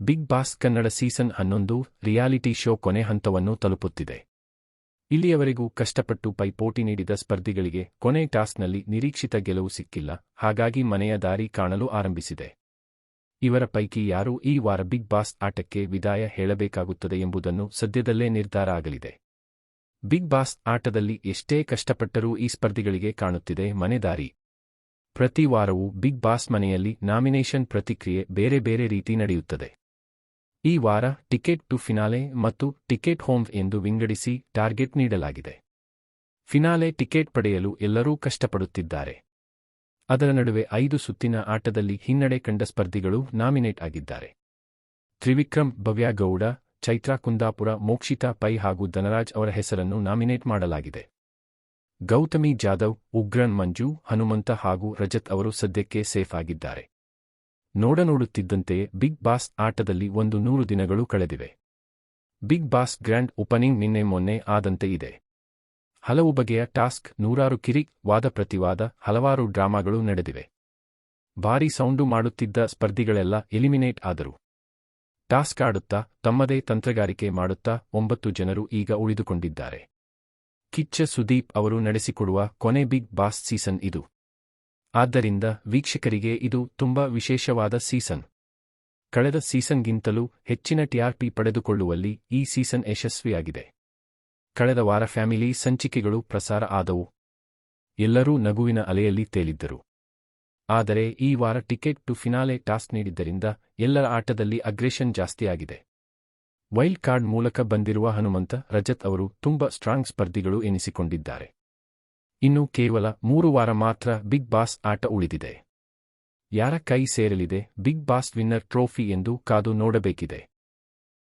Big boss Kannada season ಹನ್ನೊಂದು reality show ಕೊನೆ ಹಂತವನ್ನು ತಲುಪುತ್ತಿದೆ. ಇಲ್ಲಿಯವರೆಗೂ ಕಷ್ಟಪಟ್ಟು ಪೈಪೋಟಿ ನೀಡಿದ ಸ್ಪರ್ಧಿಗಳಿಗೆ ಕೊನೆ ಟಾಸ್ಕ್ನಲ್ಲಿ ನಿರೀಕ್ಷಿತ ಗೆಲುವು ಸಿಕ್ಕಿಲ್ಲ, ಹಾಗಾಗಿ ಮನೆಯ ದಾರಿ ಕಾಣಲು ಆರಂಭಿಸಿದೆ. ಇವರ ಪೈಕಿ ಯಾರು ಈ ವಾರ ಬಿಗ್ ಬಾಸ್ ಆಟಕ್ಕೆ ವಿದಾಯ ಹೇಳಬೇಕಾಗುತ್ತದೆ ಎಂಬುದನ್ನು ಸದ್ಯದಲ್ಲೇ ನಿರ್ಧಾರ ಆಗಲಿದೆ. ಬಿಗ್ ಬಾಸ್ ಆಟದಲ್ಲಿ ಎಷ್ಟೇ ಕಷ್ಟಪಟ್ಟರೂ ಈ ಸ್ಪರ್ಧಿಗಳಿಗೆ ಕಾಣುತ್ತಿದೆ ಮನೆ ದಾರಿ. ಪ್ರತಿ ವಾರವೂ ಬಿಗ್ ಬಾಸ್ ಮನೆಯಲ್ಲಿ ನಾಮಿನೇಷನ್ ಪ್ರತಿಕ್ರಿಯೆ ಬೇರೆ ಬೇರೆ ರೀತಿ ನಡೆಯುತ್ತದೆ. ಈ ವಾರ ಟಿಕೆಟ್ ಟು ಫಿನಾಲೆ ಮತ್ತು ಟಿಕೆಟ್ ಹೋಮ್ ಎಂದು ವಿಂಗಡಿಸಿ ಟಾರ್ಗೆಟ್ ನೀಡಲಾಗಿದೆ. ಫಿನಾಲೆ ಟಿಕೆಟ್ ಪಡೆಯಲು ಎಲ್ಲರೂ ಕಷ್ಟಪಡುತ್ತಿದ್ದಾರೆ. ಅದರ ನಡುವೆ ಐದು ಸುತ್ತಿನ ಆಟದಲ್ಲಿ ಹಿನ್ನಡೆ ಕಂಡ ಸ್ಪರ್ಧಿಗಳು ನಾಮಿನೇಟ್ ಆಗಿದ್ದಾರೆ. ತ್ರಿವಿಕ್ರಮ್, ಭವ್ಯಾಗೌಡ, ಚೈತ್ರಾ ಕುಂದಾಪುರ, ಮೋಕ್ಷಿತಾ ಪೈ ಹಾಗೂ ಧನರಾಜ್ ಅವರ ಹೆಸರನ್ನು ನಾಮಿನೇಟ್ ಮಾಡಲಾಗಿದೆ. ಗೌತಮಿ ಜಾಧವ್, ಉಗ್ರನ್ ಮಂಜು, ಹನುಮಂತ ಹಾಗೂ ರಜತ್ ಅವರು ಸದ್ಯಕ್ಕೆ ಸೇಫ್ ಆಗಿದ್ದಾರೆ. ನೋಡನೋಡುತ್ತಿದ್ದಂತೆಯೇ ಬಿಗ್ ಬಾಸ್ ಆಟದಲ್ಲಿ ಒಂದು ನೂರು ದಿನಗಳು ಕಳೆದಿವೆ. ಬಿಗ್ ಬಾಸ್ ಗ್ರ್ಯಾಂಡ್ ಓಪನಿಂಗ್ ನಿನ್ನೆ ಮೊನ್ನೆ ಆದಂತೆ ಇದೆ. ಹಲವು ಬಗೆಯ ಟಾಸ್ಕ್, ನೂರಾರು ಕಿರಿಕ್, ವಾದ ಪ್ರತಿವಾದ, ಹಲವಾರು ಡ್ರಾಮಾಗಳು ನಡೆದಿವೆ. ಭಾರೀ ಸೌಂಡು ಮಾಡುತ್ತಿದ್ದ ಸ್ಪರ್ಧಿಗಳೆಲ್ಲ ಎಲಿಮಿನೇಟ್ ಆದರು. ಟಾಸ್ಕ್ ಆಡುತ್ತಾ, ತಮ್ಮದೇ ತಂತ್ರಗಾರಿಕೆ ಮಾಡುತ್ತಾ, ಒಂಬತ್ತು ಜನರು ಈಗ ಉಳಿದುಕೊಂಡಿದ್ದಾರೆ. ಕಿಚ್ಚ ಸುದೀಪ್ ಅವರು ನಡೆಸಿಕೊಡುವ ಕೊನೆ ಬಿಗ್ ಬಾಸ್ ಸೀಸನ್ ಇದು. ಆದ್ದರಿಂದ ವೀಕ್ಷಕರಿಗೆ ಇದು ತುಂಬಾ ವಿಶೇಷವಾದ ಸೀಸನ್. ಕಳೆದ ಸೀಸನ್ಗಿಂತಲೂ ಹೆಚ್ಚಿನ ಟಿಆರ್ಪಿ ಪಡೆದುಕೊಳ್ಳುವಲ್ಲಿ ಈ ಸೀಸನ್ ಯಶಸ್ವಿಯಾಗಿದೆ. ಕಳೆದ ವಾರ ಫ್ಯಾಮಿಲಿ ಸಂಚಿಕೆಗಳು ಪ್ರಸಾರ ಆದವು. ಎಲ್ಲರೂ ನಗುವಿನ ಅಲೆಯಲ್ಲಿ ತೇಲಿದ್ದರು. ಆದರೆ ಈ ವಾರ ಟಿಕೆಟ್ ಟು ಫಿನಾಲೆ ಟಾಸ್ಕ್ ನೀಡಿದ್ದರಿಂದ ಎಲ್ಲರ ಆಟದಲ್ಲಿ ಅಗ್ರೆಷನ್ ಜಾಸ್ತಿಯಾಗಿದೆ. ವೈಲ್ಡ್ ಕಾರ್ಡ್ ಮೂಲಕ ಬಂದಿರುವ ಹನುಮಂತ, ರಜತ್ ಅವರು ತುಂಬ ಸ್ಟ್ರಾಂಗ್ ಸ್ಪರ್ಧಿಗಳು ಎನಿಸಿಕೊಂಡಿದ್ದಾರೆ. ಇನ್ನು ಕೇವಲ ಮೂರು ವಾರ ಮಾತ್ರ ಬಿಗ್ ಬಾಸ್ ಆಟ ಉಳಿದಿದೆ. ಯಾರ ಕೈ ಸೇರಲಿದೆ? ಬಿಗ್ ಬಾಸ್ ವಿನ್ನರ್ ಟ್ರೋಫಿ ಎಂದು ಕಾದು ನೋಡಬೇಕಿದೆ.